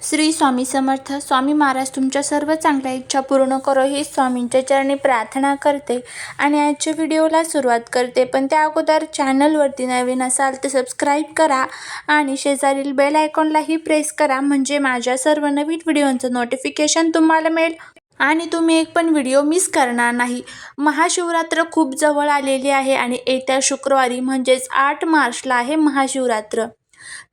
श्री स्वामी समर्थ स्वामी महाराज तुमच्या सर्व चांगल्या इच्छा पूर्ण करो ही स्वामींच्या चरणी प्रार्थना करते आणि आजच्या व्हिडिओला सुरुवात करते. पण त्या अगोदर चॅनलवरती नवीन असाल तर सबस्क्राईब करा आणि शेजारील बेल आयकॉनलाही प्रेस करा म्हणजे माझ्या सर्व नवीन व्हिडिओंचं नोटिफिकेशन तुम्हाला मिळेल. आणि तुम्ही एक पण व्हिडिओ मिस करणार नाही. महाशिवरात्र खूप जवळ आलेली आहे आणि येत्या शुक्रवारी म्हणजेच आठ मार्चला आहे महाशिवरात्र.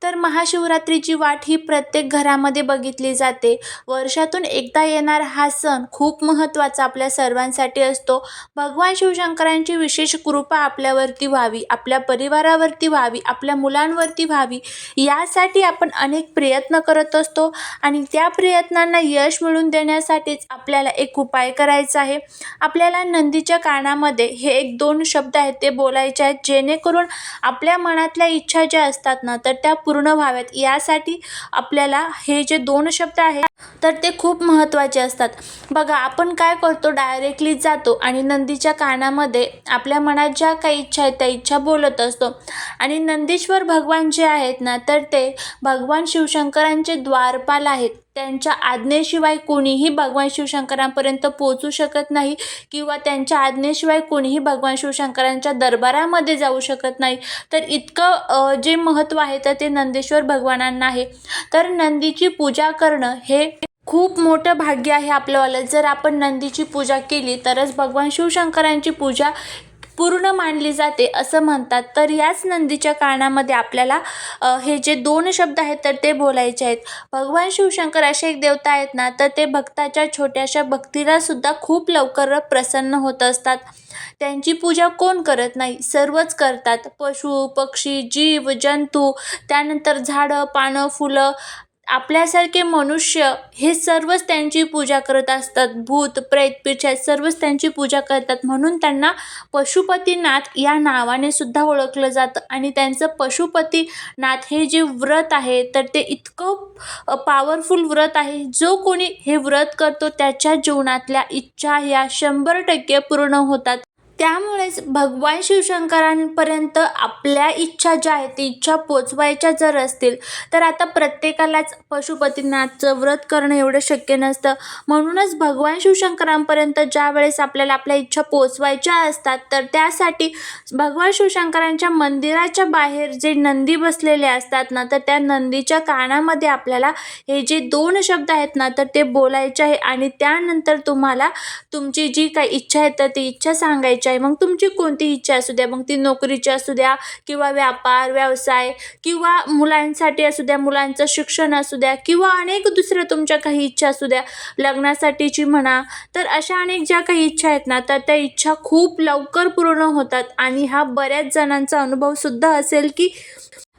तर महाशिवरात्रीची वाट ही प्रत्येक घरामध्ये बघितली जाते. वर्षातून एकदा येणारा हा सण खूप महत्त्वाचा आपल्या सर्वांसाठी असतो. भगवान शिवशंकरांची विशेष कृपा आपल्यावरती व्हावी आपल्या परिवारावरती व्हावी आपल्या मुलांवरती व्हावी यासाठी आपण अनेक प्रयत्न करत असतो आणि त्या प्रयत्नांना यश मिळवून देण्यासाठीच आपल्याला एक उपाय करायचा आहे. आपल्याला नंदीच्या कानामध्ये हे एक दोन शब्द आहेत ते बोलायचे आहेत जेणेकरून आपल्या मनातल्या इच्छा ज्या असतात ना तर त्या पूर्ण व्हाव्यात. यासाठी आपल्याला हे जे दोन शब्द आहेत तर ते खूप महत्त्वाचे असतात. बघा आपण काय करतो? डायरेक्टली जातो आणि नंदीच्या कानामध्ये आपल्या मनात ज्या काही इच्छा आहेत त्या इच्छा बोलत असतो. आणि नंदीश्वर भगवान जे आहेत ना तर ते भगवान शिवशंकरांचे द्वारपाल आहेत. त्यांच्या आज्ञेशिवाय कोणीही भगवान शिवशंकरांपर्यंत पोहोचू शकत नाही किंवा त्यांच्या आज्ञेशिवाय कोणीही भगवान शिवशंकरांच्या दरबारामध्ये जाऊ शकत नाही. तर इतकं जे महत्त्व आहे तर ते नंदेश्वर भगवानांना आहे. तर नंदीची पूजा करणं हे खूप मोठं भाग्य आहे आपल्यावालं जर आपण नंदीची पूजा केली तरच भगवान शिवशंकरांची पूजा पूर्ण मानली जाते असं म्हणतात. तर याच नंदीच्या कानामध्ये आपल्याला हे जे दोन शब्द आहेत तर ते बोलायचे आहेत. भगवान शिवशंकर असे एक देवता आहेत ना तर ते भक्ताच्या छोट्याशा भक्तीला सुद्धा खूप लवकर प्रसन्न होत असतात. त्यांची पूजा कोण करत नाही सर्वच करतात. पशु पक्षी जीव जंतू त्यानंतर झाडं पानं फुलं आपल्यासारखे मनुष्य हे सर्वच त्यांची पूजा करत असतात. भूत प्रेत पिशाच सर्वच त्यांची पूजा करतात. म्हणून त्यांना पशुपतीनाथ या नावाने सुद्धा ओळखलं जातं. आणि त्यांचं पशुपतीनाथ हे जे व्रत आहे तर ते इतकं पॉवरफुल व्रत आहे. जो कोणी हे व्रत करतो त्याच्या जीवनातल्या इच्छा ह्या शंभर टक्के पूर्ण होतात. त्यामुळेच भगवान शिवशंकरांपर्यंत आपल्या इच्छा ज्या आहेत ती इच्छा पोचवायच्या जर असतील तर आता प्रत्येकालाच पशुपतीनाथचं व्रत करणं एवढं शक्य नसतं. म्हणूनच भगवान शिवशंकरांपर्यंत ज्या वेळेस आपल्याला आपल्या इच्छा पोचवायच्या असतात तर त्यासाठी भगवान शिवशंकरांच्या मंदिराच्या बाहेर जे नंदी बसलेले असतात ना तर त्या नंदीच्या कानामध्ये आपल्याला हे जे दोन शब्द आहेत ना तर ते बोलायचे आहे. आणि त्यानंतर तुम्हाला तुमची जी काही इच्छा आहे तर ती इच्छा सांगायची आहे. मग तुमची कोणती इच्छा असू द्या मग ती नोकरीची असू द्या किंवा व्यापार व्यवसाय किंवा मुलांसाठी असू द्या मुलांचं शिक्षण असू द्या किंवा अनेक दुसऱ्या तुमच्या काही इच्छा असू द्या लग्नासाठीची म्हणा तर अशा अनेक ज्या काही इच्छा आहेत ना तर त्या इच्छा खूप लवकर पूर्ण होतात आणि हा बऱ्याच जणांचा अनुभवसुद्धा असेल की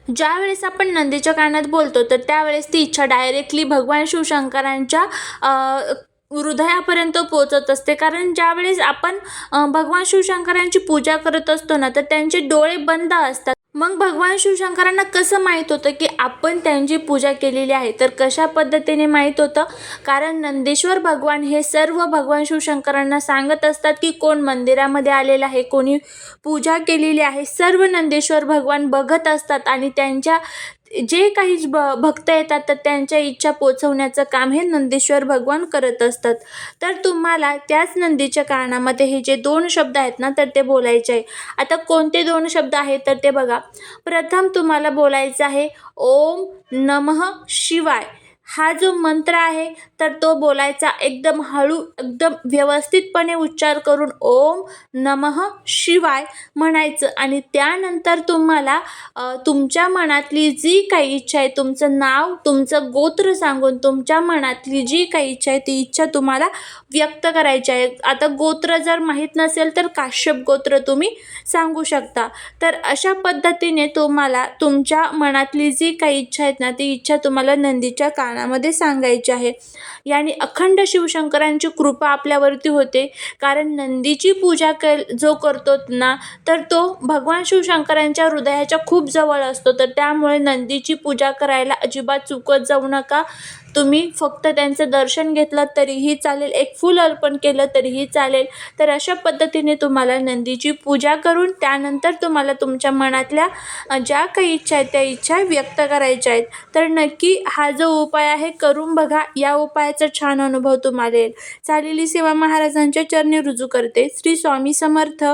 ज्या वेळेस आपण नंदीच्या कानात बोलतो तर त्यावेळेस ती इच्छा डायरेक्टली भगवान शिवशंकरांच्या हृदयापर्यंत पोचत असते. कारण ज्यावेळेस आपण भगवान शिवशंकरांची पूजा करत असतो ना तर त्यांचे डोळे बंद असतात. मग भगवान शिवशंकरांना कसं माहीत होतं की आपण त्यांची पूजा केलेली आहे? तर कशा पद्धतीने माहीत होतं? कारण नंदेश्वर भगवान हे सर्व भगवान शिवशंकरांना सांगत असतात की कोण मंदिरामध्ये आलेलं आहे कोणी पूजा केलेली आहे. सर्व नंदेश्वर भगवान बघत असतात आणि त्यांच्या जे काही ब भक्त येतात तर त्यांच्या इच्छा पोचवण्याचं काम हे नंदेश्वर भगवान करत असतात. तर तुम्हाला त्याच नंदीच्या कारणामध्ये हे जे दोन शब्द आहेत ना तर ते बोलायचे आहे. आता कोणते दोन शब्द आहेत तर ते बघा. प्रथम तुम्हाला बोलायचं आहे ओम नमः शिवाय. हा जो मंत्र आहे तर तो बोलायचा एकदम हळू एकदम व्यवस्थितपणे उच्चार करून ओम नमः शिवाय म्हणायचं. आणि त्यानंतर तुम्हाला तुमच्या मनातली जी काही इच्छा आहे तुमचं नाव तुमचं गोत्र सांगून तुमच्या मनातली जी काही इच्छा आहे ती इच्छा तुम्हाला व्यक्त करायची आहे. आता गोत्र जर माहीत नसेल तर काश्यप गोत्र तुम्ही सांगू शकता. तर अशा पद्धतीने तुम्हाला तुमच्या मनातली जी काही इच्छा आहेत ना ती इच्छा तुम्हाला नंदीच्या स्थानामध्ये सांगायचे आहे. याने अखंड शिवशंकरांची कृपा आपल्यावरती होते. कारण नंदीची पूजा कर जो करतो ना तर तो भगवान शिवशंकरांच्या हृदयाच्या खूप जवळ असतो. तर त्यामुळे नंदीची पूजा करायला अजिबात चुकत जाऊ नका. तुम्ही फक्त त्यांचं दर्शन घेतलं तरीही चालेल एक फूल अर्पण केलं तरीही चालेल. तर अशा पद्धतीने तुम्हाला नंदीची पूजा करून त्यानंतर तुम्हाला तुमच्या मनातल्या ज्या काही इच्छा आहेत त्या इच्छा व्यक्त करायच्या आहेत. तर नक्की हा जो उपाय आहे करून बघा. या उपायाचा छान अनुभव तुम्हाला येईल. चालेली सेवा महाराजांच्या चरणी रुजू करते. श्री स्वामी समर्थ.